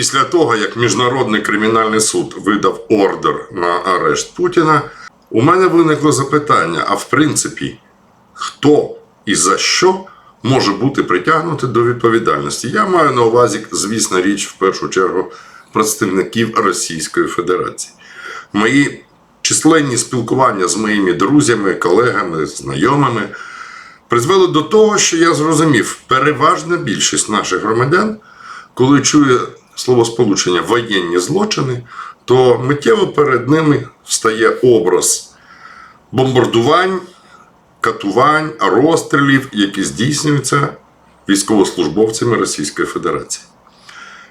Після того, як Міжнародний кримінальний суд видав ордер на арешт Путіна, у мене виникло запитання: а в принципі, хто і за що може бути притягнутий до відповідальності? Я маю на увазі, звісно, річ в першу чергу представників Російської Федерації. Мої численні спілкування з моїми друзями, колегами, знайомими призвели до того, що я зрозумів, переважна більшість наших громадян, коли чує словосполучення воєнні злочини, то миттєво перед ними встає образ бомбардувань, катувань, розстрілів, які здійснюються військовослужбовцями Російської Федерації.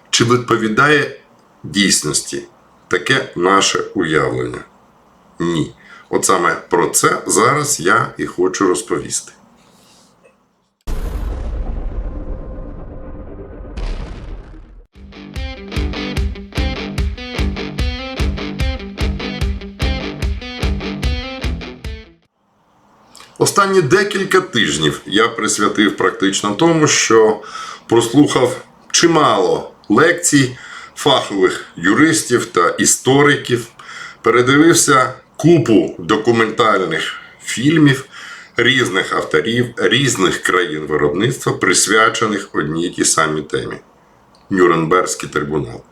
Чи відповідає дійсності таке наше уявлення? Ні. От саме про це зараз я і хочу розповісти. Останні декілька тижнів я присвятив практично тому, що прослухав чимало лекцій фахових юристів та істориків, передивився купу документальних фільмів різних авторів, різних країн виробництва, присвячених одній тій самій темі Нюрнберзький трибунал.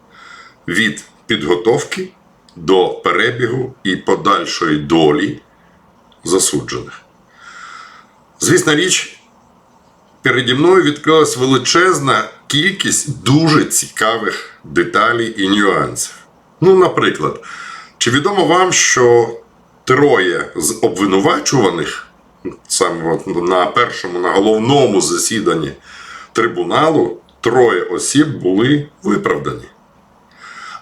Від підготовки до перебігу і подальшої долі засуджених. Звісна річ, переді мною відкрилась величезна кількість дуже цікавих деталей і нюансів. Ну, наприклад, чи відомо вам, що троє з обвинувачуваних саме на першому, на головному засіданні трибуналу, троє осіб були виправдані?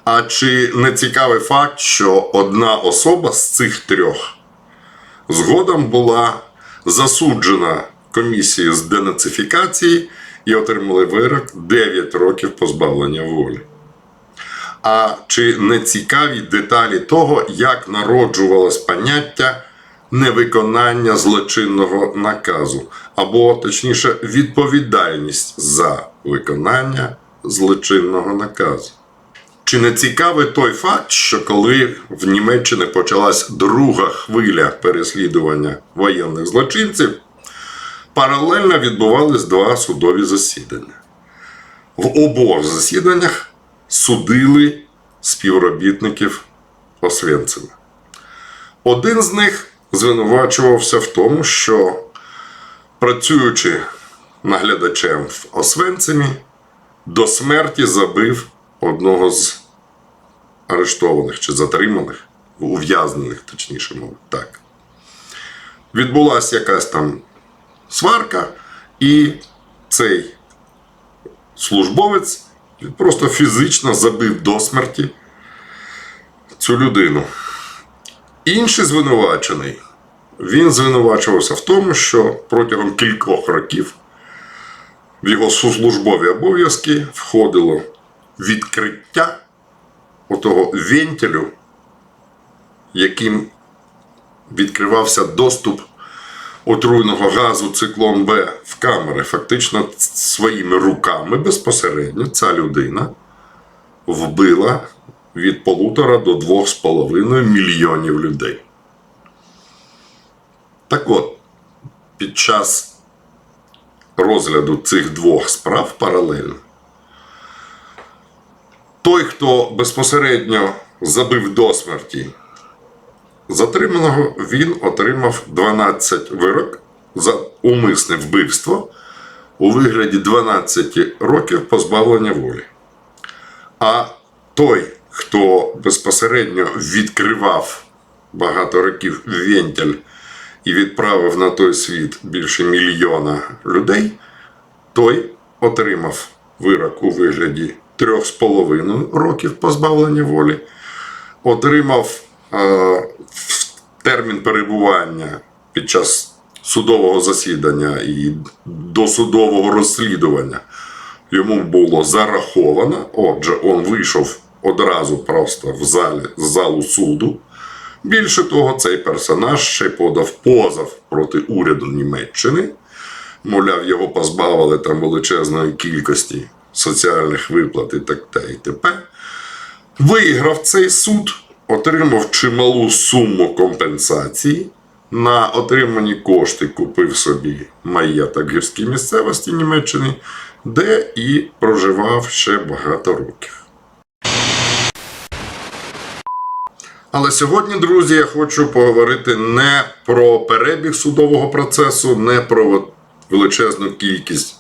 А чи не цікавий факт, що одна особа з цих трьох згодом була засуджена комісією з денацифікації і отримали вирок 9 років позбавлення волі. А чи не цікаві деталі того, як народжувалось поняття невиконання злочинного наказу, або точніше, відповідальність за виконання злочинного наказу? Чи не цікавий той факт, що коли в Німеччині почалась друга хвиля переслідування воєнних злочинців, паралельно відбувались два судові засідання. В обох засіданнях судили співробітників Освенцима. Один з них звинувачувався в тому, що працюючи наглядачем в Освенцимі, до смерті забив одного з арештованих чи затриманих, ув'язнених, точніше мовити, так. Відбулася якась там сварка, і цей службовець просто фізично забив до смерті цю людину. Інший звинувачений, він звинувачувався в тому, що протягом кількох років в його службові обов'язки входило відкриття отого вентилю, яким відкривався доступ отруйного газу циклон Б в камери. Фактично своїми руками безпосередньо ця людина вбила від полутора до двох з половиною мільйонів людей. Так от, під час розгляду цих двох справ паралельно той, хто безпосередньо забив до смерті затриманого, він отримав 12 вирок за умисне вбивство у вигляді 12 років позбавлення волі. А той, хто безпосередньо відкривав багато років вентиль і відправив на той світ більше мільйона людей, той отримав вирок у вигляді трьох з половиною років позбавлення волі, отримав е, термін перебування під час судового засідання і досудового розслідування. Йому було зараховано, отже, він вийшов одразу просто в залі, з залу суду. Більше того, цей персонаж ще подав позов проти уряду Німеччини. Мовляв, його позбавили там величезної кількості соціальних виплат і так та і т.п. Виграв цей суд, отримав чималу суму компенсації. На отримані кошти купив собі маєток гірській місцевості Німеччини, де і проживав ще багато років. Але сьогодні, друзі, я хочу поговорити не про перебіг судового процесу, не про величезну кількість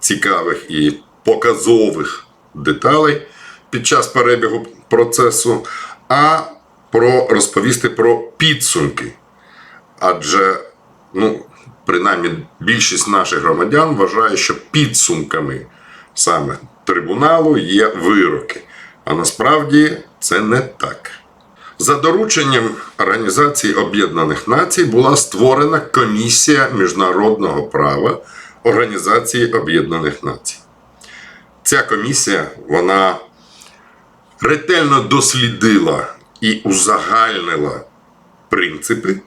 цікавих і показових деталей під час перебігу процесу, а про розповісти про підсумки. Адже, ну, принаймні, більшість наших громадян вважає, що підсумками саме трибуналу є вироки. А насправді це не так. За дорученням Організації Об'єднаних Націй була створена комісія міжнародного права Організації Об'єднаних Націй. Ця комісія вона ретельно дослідила і узагальнила принципи,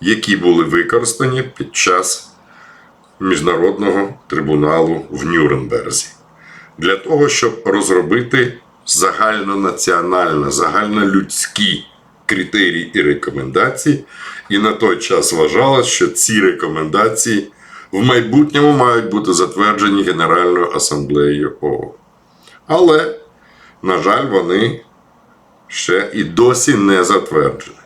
які були використані під час міжнародного трибуналу в Нюрнберзі, для того, щоб розробити загальнонаціональні, загальнолюдські критерії і рекомендації. І на той час вважалось, що ці рекомендації в майбутньому мають бути затверджені Генеральною асамблеєю ООН. Але, на жаль, вони ще і досі не затверджені.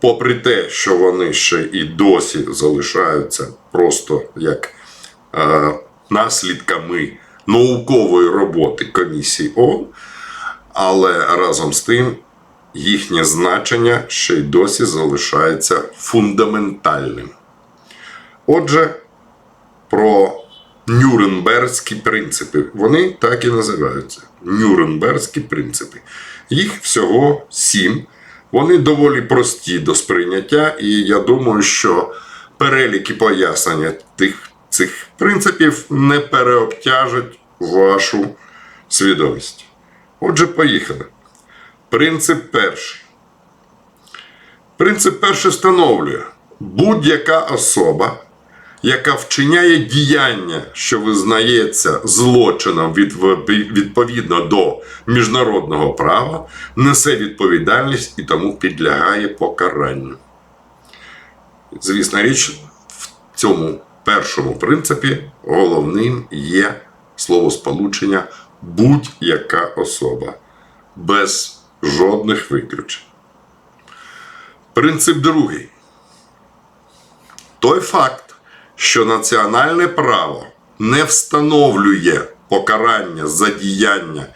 Попри те, що вони ще і досі залишаються просто як е, наслідками наукової роботи комісії ООН, але разом з тим їхнє значення ще й досі залишається фундаментальним. Отже, про Нюрнберзькі принципи. Вони так і називаються. Нюрнберзькі принципи. Їх всього сім. Вони доволі прості до сприйняття, і я думаю, що перелік і пояснення тих, цих принципів не переобтяжать вашу свідомість. Отже, поїхали. Принцип перший. Принцип перший встановлює, будь-яка особа, яка вчиняє діяння, що визнається злочином відповідно до міжнародного права, несе відповідальність і тому підлягає покаранню. Звісна річ, в цьому першому принципі головним є словосполучення будь-яка особа без жодних виключень. Принцип другий. Той факт, що національне право не встановлює покарання за діяння,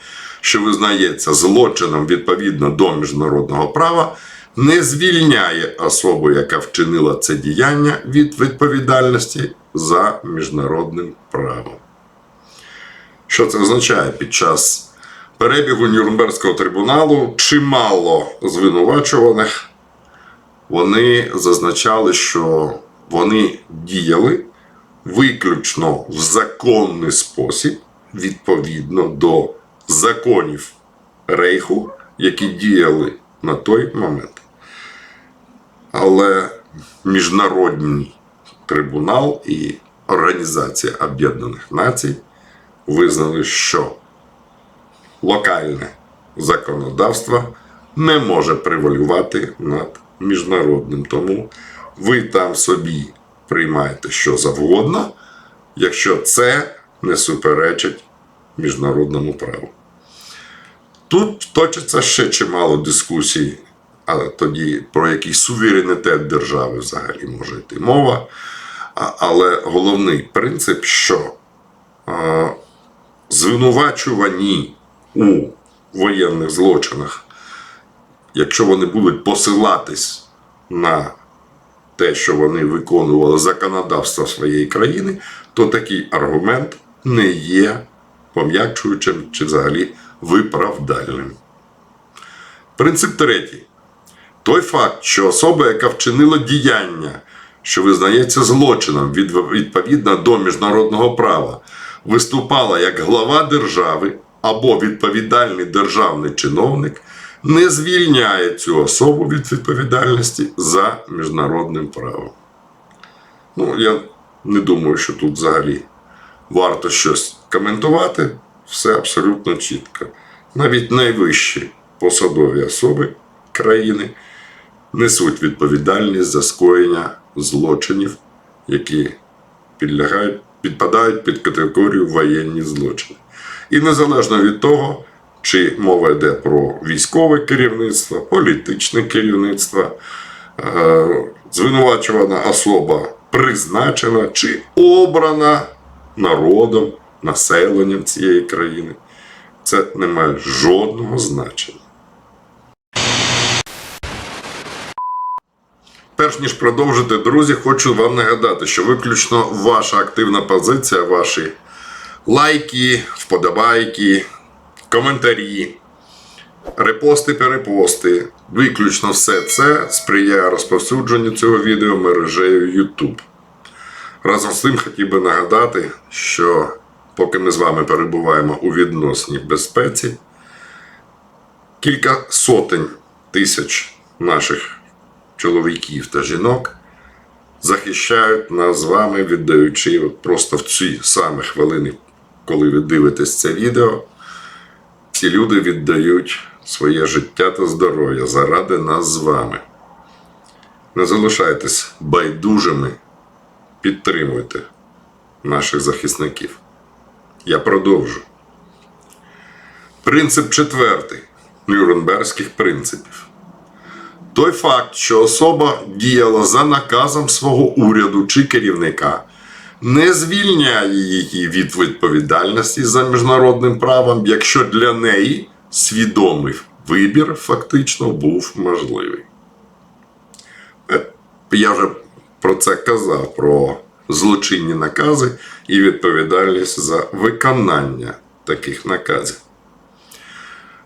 що визнається злочином відповідно до міжнародного права, не звільняє особу, яка вчинила це діяння від відповідальності за міжнародним правом. Що це означає під час перебігу Нюрнберзького трибуналу чимало звинувачуваних вони зазначали, що вони діяли виключно в законний спосіб відповідно до законів Рейху, які діяли на той момент. Але Міжнародний трибунал і Організація Об'єднаних Націй визнали, що локальне законодавство не може превалювати над міжнародним. Тому ви там собі приймаєте що завгодно, якщо це не суперечить міжнародному праву. Тут точиться ще чимало дискусій, але тоді про який суверенітет держави взагалі може йти мова. Але головний принцип, що е, звинувачувані у воєнних злочинах, якщо вони будуть посилатись на те, що вони виконували законодавство своєї країни, то такий аргумент не є пом'якчуючим чи взагалі виправдальним. Принцип третій. Той факт, що особа, яка вчинила діяння, що визнається злочином від- відповідно до міжнародного права, виступала як глава держави або відповідальний державний чиновник, не звільняє цю особу від відповідальності за міжнародним правом. Ну, я не думаю, що тут взагалі варто щось коментувати. все абсолютно чітко. Навіть найвищі посадові особи країни несуть відповідальність за скоєння злочинів, які підлягають, підпадають під категорію воєнні злочини. І незалежно від того, чи мова йде про військове керівництво, політичне керівництво, е, звинувачувана особа призначена чи обрана народом, населенням цієї країни. Це не має жодного значення. Перш ніж продовжити, друзі, хочу вам нагадати, що виключно ваша активна позиція, ваші лайки, вподобайки, коментарі, репости, перепости, виключно все це сприяє розповсюдженню цього відео мережею YouTube. Разом з тим хотів би нагадати, що поки ми з вами перебуваємо у відносній безпеці, кілька сотень тисяч наших чоловіків та жінок захищають нас з вами, віддаючи просто в ці самі хвилини, коли ви дивитесь це відео, ці люди віддають своє життя та здоров'я заради нас з вами. Не залишайтесь байдужими, підтримуйте наших захисників. Я продовжу. Принцип четвертий Нюрнберзьких принципів. Той факт, що особа діяла за наказом свого уряду чи керівника, не звільняє її від відповідальності за міжнародним правом, якщо для неї свідомий вибір фактично був можливий. Е, Я вже про це казав, про злочинні накази і відповідальність за виконання таких наказів.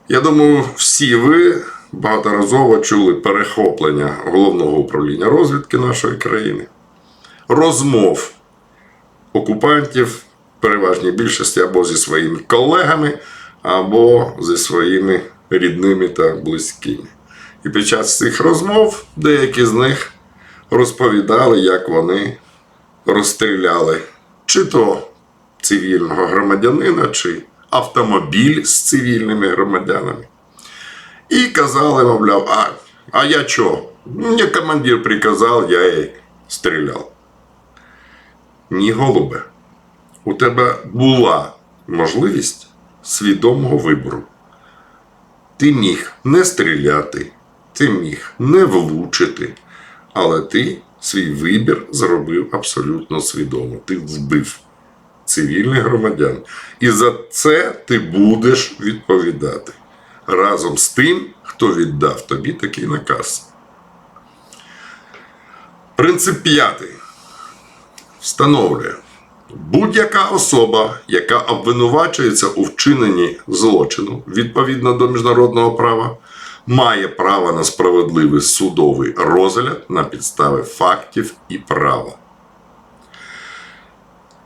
Я думаю, всі ви багаторазово чули перехоплення головного управління розвідки нашої країни, розмов окупантів, переважній більшості або зі своїми колегами, або зі своїми рідними та близькими. І під час цих розмов деякі з них розповідали, як вони розстріляли чи то цивільного громадянина, чи автомобіль з цивільними громадянами. І казали, мовляв, а, а я чо? Мені командир приказав, я і стріляв. Ні, голубе. У тебе була можливість свідомого вибору. Ти міг не стріляти, ти міг не влучити, але ти свій вибір зробив абсолютно свідомо. Ти вбив цивільних громадян. І за це ти будеш відповідати разом з тим, хто віддав тобі такий наказ. Принцип п'ятий встановлює. Будь-яка особа, яка обвинувачується у вчиненні злочину відповідно до міжнародного права, має право на справедливий судовий розгляд на підставі фактів і права.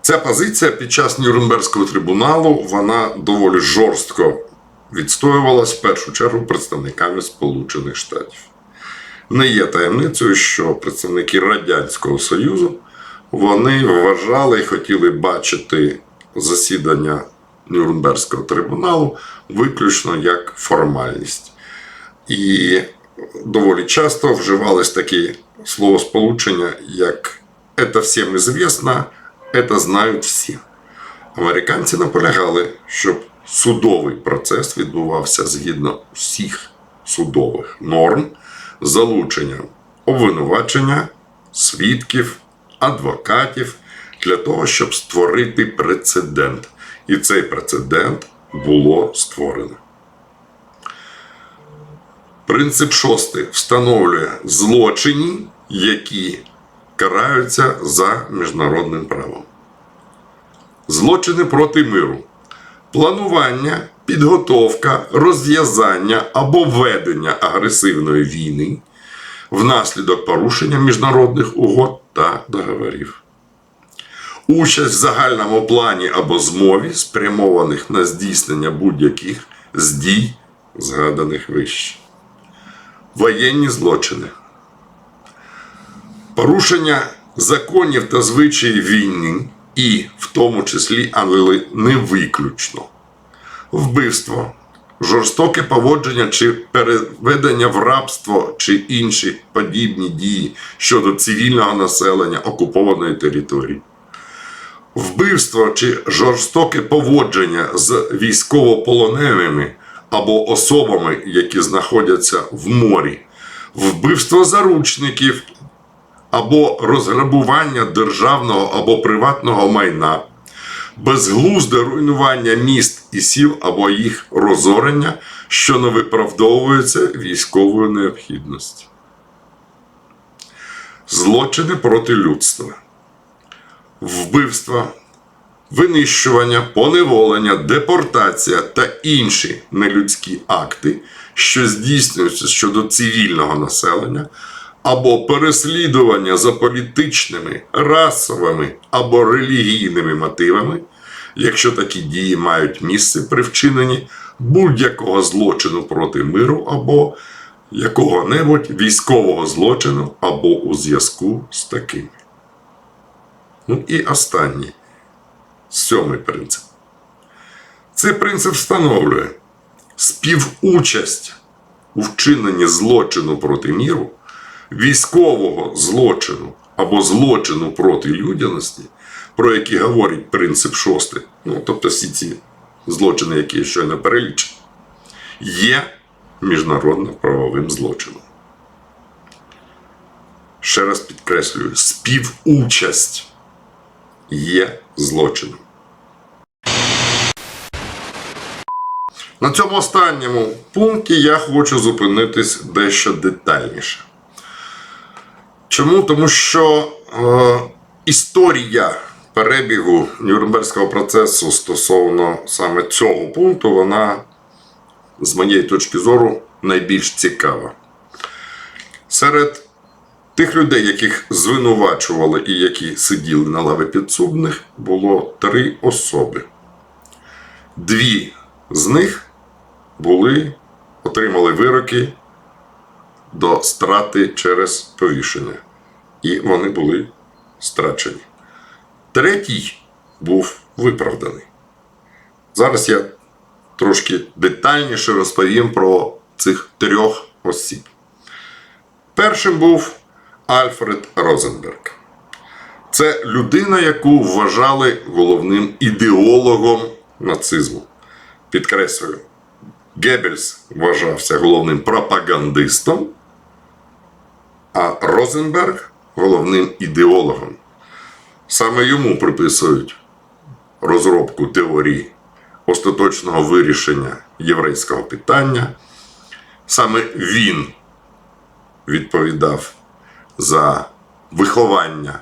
Ця позиція під час Нюрнберзького трибуналу вона доволі жорстко відстоювалась в першу чергу представниками Сполучених Штатів. Не є таємницею, що представники Радянського Союзу вони вважали і хотіли бачити засідання Нюрнберзького трибуналу виключно як формальність. І доволі часто вживались такі словосполучення, як «это всім известно», «это знають всі. Американці наполягали, щоб судовий процес відбувався згідно всіх судових норм з залученням обвинувачення, свідків, адвокатів для того, щоб створити прецедент. І цей прецедент було створено. Принцип шостий встановлює злочини, які караються за міжнародним правом. Злочини проти миру. Планування, підготовка, розв'язання або ведення агресивної війни внаслідок порушення міжнародних угод та договорів. Участь в загальному плані або змові, спрямованих на здійснення будь-яких з дій, згаданих вище. Воєнні злочини. Порушення законів та звичаїв війни і, в тому числі, але не виключно, вбивство, жорстоке поводження чи переведення в рабство чи інші подібні дії щодо цивільного населення окупованої території. Вбивство чи жорстоке поводження з військовополоненими або особами, які знаходяться в морі, вбивство заручників або розграбування державного або приватного майна, безглузде руйнування міст і сіл або їх розорення, що не виправдовується військовою необхідністю. Злочини проти людства, вбивства, винищування, поневолення, депортація та інші нелюдські акти, що здійснюються щодо цивільного населення, або переслідування за політичними, расовими або релігійними мотивами, якщо такі дії мають місце при вчиненні будь-якого злочину проти миру або якого-небудь військового злочину або у зв'язку з таким. Ну і останній, сьомий принцип. Цей принцип встановлює співучасть у вчиненні злочину проти міру, військового злочину або злочину проти людяності, про які говорить принцип шостий, ну тобто всі ці злочини, які я щойно перелічив, є міжнародно-правовим злочином. Ще раз підкреслюю, співучасть є злочином. На цьому останньому пункті я хочу зупинитись дещо детальніше. Чому? Тому що е, історія перебігу Нюрнберзького процесу стосовно саме цього пункту, вона, з моєї точки зору, найбільш цікава. Серед тих людей, яких звинувачували і які сиділи на лаві підсудних, було три особи. Дві з них були, отримали вироки до страти через повішення. І вони були страчені. Третій був виправданий. Зараз я трошки детальніше розповім про цих трьох осіб. Першим був Альфред Розенберг. Це людина, яку вважали головним ідеологом нацизму. Підкреслюю, Геббельс вважався головним пропагандистом, а Розенберг головним ідеологом. Саме йому приписують розробку теорії остаточного вирішення єврейського питання. Саме він відповідав за виховання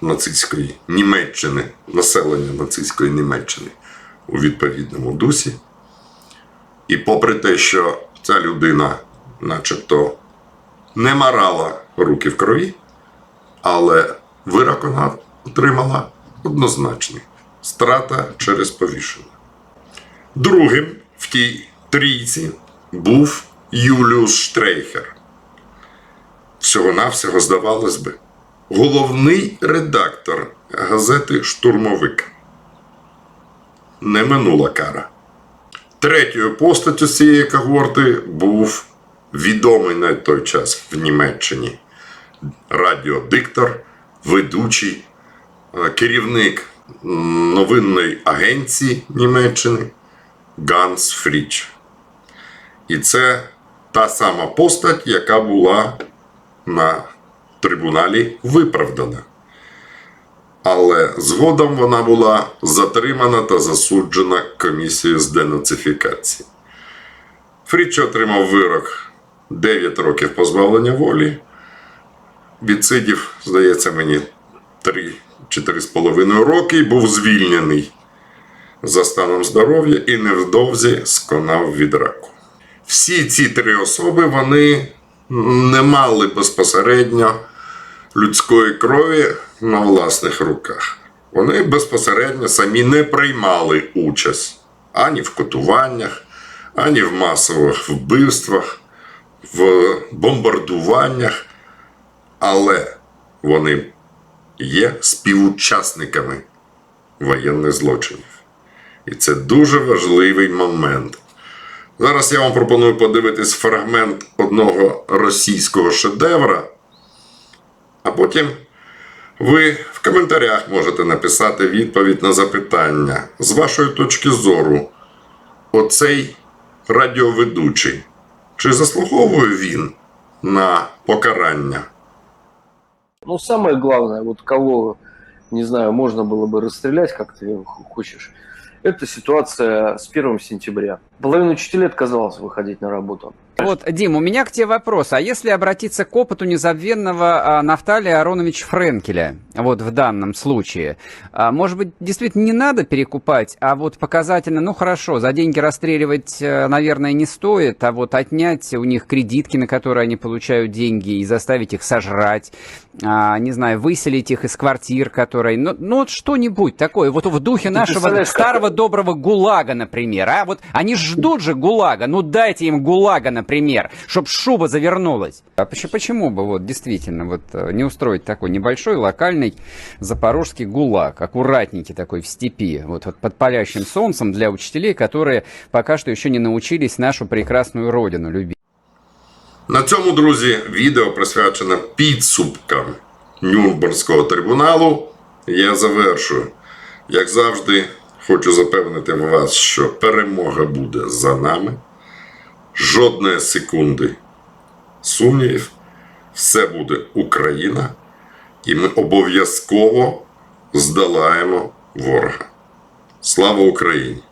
нацистської Німеччини, населення нацистської Німеччини у відповідному дусі. І попри те, що ця людина, начебто, не марала руки в крові, але вирок вона отримала однозначний страта через повішення. Другим в тій трійці був Юліус Штрейхер. Всього-навсього, здавалось би, головний редактор газети Штурмовик. Не минула кара. Третьою постаттю цієї когорти був відомий на той час в Німеччині радіодиктор, ведучий, е, керівник новинної агенції Німеччини Ганс Фріч. І це та сама постать, яка була на трибуналі виправдана. Але згодом вона була затримана та засуджена комісією з денацифікації. Фріч отримав вирок 9 років позбавлення волі. Відсидів, здається мені, 3 чи 3,5 роки і був звільнений за станом здоров'я і невдовзі сконав від раку. Всі ці три особи вони не мали безпосередньо людської крові на власних руках. Вони безпосередньо самі не приймали участь ані в катуваннях, ані в масових вбивствах, в бомбардуваннях, але вони є співучасниками воєнних злочинів. І це дуже важливий момент. Зараз я вам пропоную подивитись фрагмент одного російського шедевра, а потім ви в коментарях можете написати відповідь на запитання. З вашої точки зору, оцей радіоведучий, чи заслуговує він на покарання? Ну, самое главное, вот кого, не знаю, можно было бы расстрелять, как ты хочешь, это ситуация с 1 сентября. Половина учителей отказалась выходить на работу. Вот, Дим, у меня к тебе вопрос. А если обратиться к опыту незабвенного а, Нафталия Ароновича Френкеля, вот в данном случае, а, может быть, действительно не надо перекупать, а вот показательно, ну хорошо, за деньги расстреливать, э, наверное, не стоит, а вот отнять у них кредитки, на которые они получают деньги, и заставить их сожрать, а, не знаю, выселить их из квартир, которые... Ну, ну вот что-нибудь такое, вот в духе нашего старого доброго ГУЛАГа, например, а? Вот они ждут же ГУЛАГа, ну дайте им ГУЛАГа, например, чтобы шуба завернулась. А почему, почему бы вот действительно вот э, не устроить такой небольшой локальный запорожский ГУЛАГ, аккуратненький такой в степи, вот, вот под палящим солнцем для учителей, которые пока что еще не научились нашу прекрасную родину любить. На цьому, друзі, відео присвячене підсумкам Нюрнберзького трибуналу. Я завершую. Як завжди, хочу запевнити вас, що перемога буде за нами. Жодної секунди сумнівів. Все буде Україна, і ми обов'язково здолаємо ворога. Слава Україні!